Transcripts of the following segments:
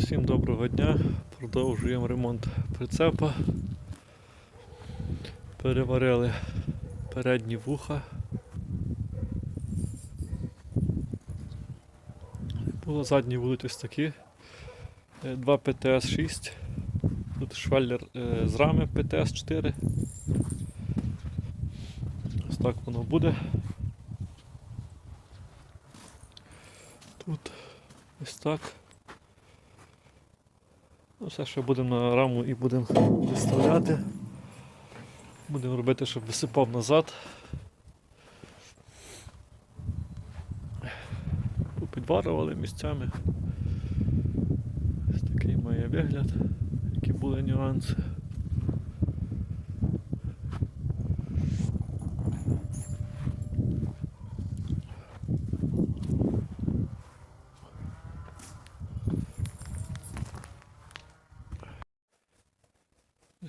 Всім доброго дня. Продовжуємо ремонт прицепа. Переварили передні вуха. Було задні будуть ось такі. Е, Два ПТС-6. Тут швеллер е, з рами ПТС-4. Ось так воно буде. Тут ось так. Ну, все, що будемо на раму і будемо виставляти. Будемо робити, щоб висипав назад. Підварували місцями. Ось такий має вигляд, які були нюанси.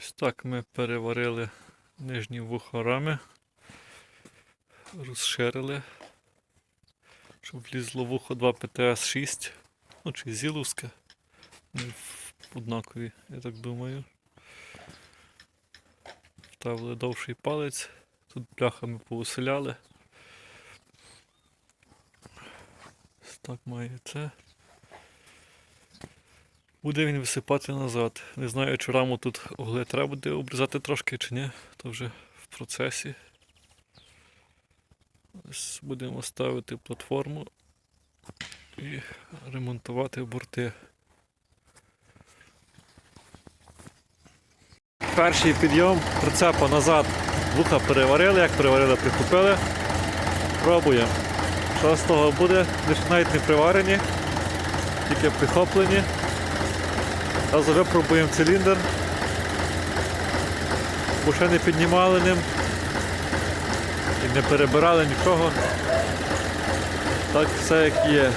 Ось так ми переварили нижні вуха рами, розширили, щоб влізло вухо 2 ПТС-6, ну чи зіловське. Однакові, я так думаю. Вставили довший палець, тут бляхами повеселяли. Ось так має це. Буде він висипати назад. Не знаю, чи раму тут угли треба буде обрізати трошки чи ні, то вже в процесі. Ось будемо ставити платформу і ремонтувати борти. Перший підйом прицепа назад. Вуха переварили, як переварили, прикупили. Пробуємо. Що з того буде? Навіть не приварені, тільки прихоплені. Зараз випробуємо циліндр. Бо ще не піднімали ним. І не перебирали нічого. Так все як є.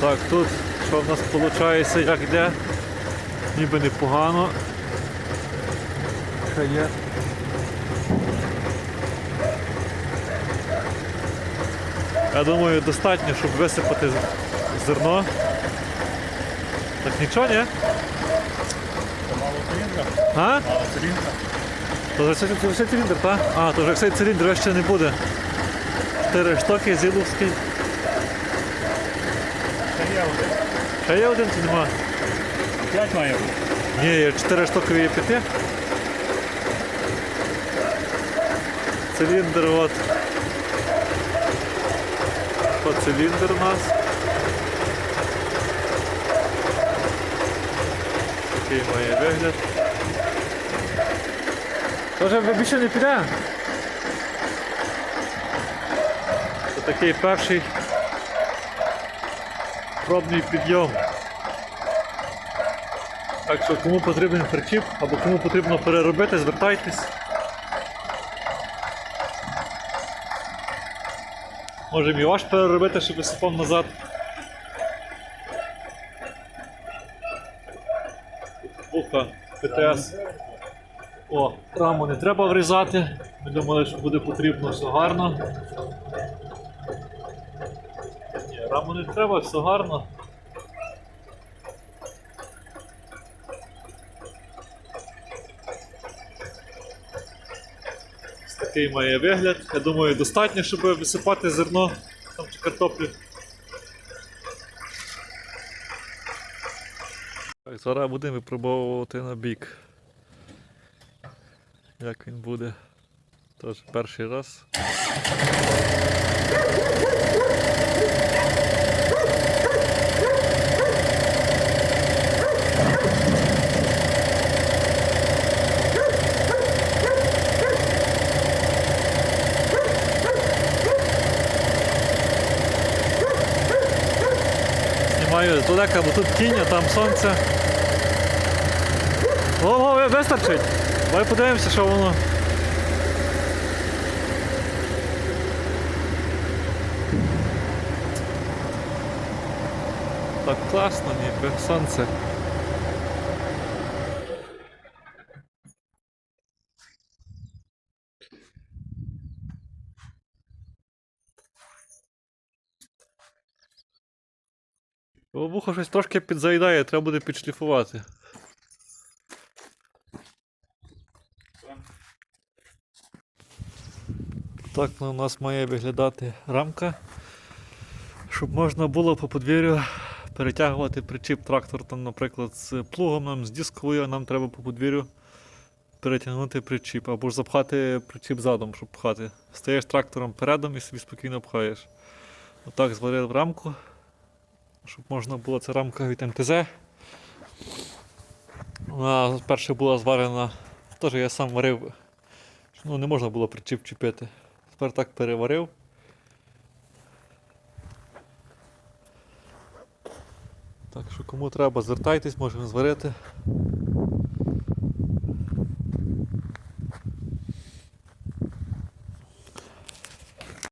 Так, тут що в нас виходить, як йде. Ніби непогано. Ще є. Я думаю, достатньо, щоб висипати зерно. Так нічого, ні? Мало циліндра? А? Мало циліндра. То вже це вже циліндр, так? А, то вже цей циліндр ще не буде. Чотири штуки зіловський. Це є один. Ще є один чи нема? П'ять має бути. Ні, чотири штуки є п'яти. Циліндр от. От циліндр у нас. Такий має вигляд. Тоже більше не піде. Це такий перший пробний підйом. Так що кому потрібен причіп або кому потрібно переробити, звертайтесь. Можемо і ваш переробити, щоб висипав назад. Вуха, ПТС. О, раму не треба врізати. Ми думали, що буде потрібно все гарно. Ні, раму не треба, все гарно. Такий має вигляд. Я думаю, достатньо, щоб висипати зерно там, чи картоплю. Так, зараз будемо випробовувати на бік. Як він буде. Тож перший раз. Знімаю здалека, бо тут тінь, а там сонце. Ого, вистачить. Давай подивимося, що воно. Так класно, ніби сонце. О, Вухо щось трошки підзаїдає, треба буде підшліфувати. Так ну, у нас має виглядати рамка, щоб можна було по подвір'ю перетягувати причіп трактор, там, наприклад, з плугом нам, з дисковою, а нам треба по подвір'ю перетягнути причіп, або ж запхати причіп задом, щоб пхати. Стаєш трактором передом і собі спокійно пхаєш. Отак зварив рамку, щоб можна було це рамка від МТЗ. Вона перша була зварена, теж я сам варив, ну не можна було причіп чіпити. Тепер так переварив. Так що кому треба, звертайтесь, можемо зварити.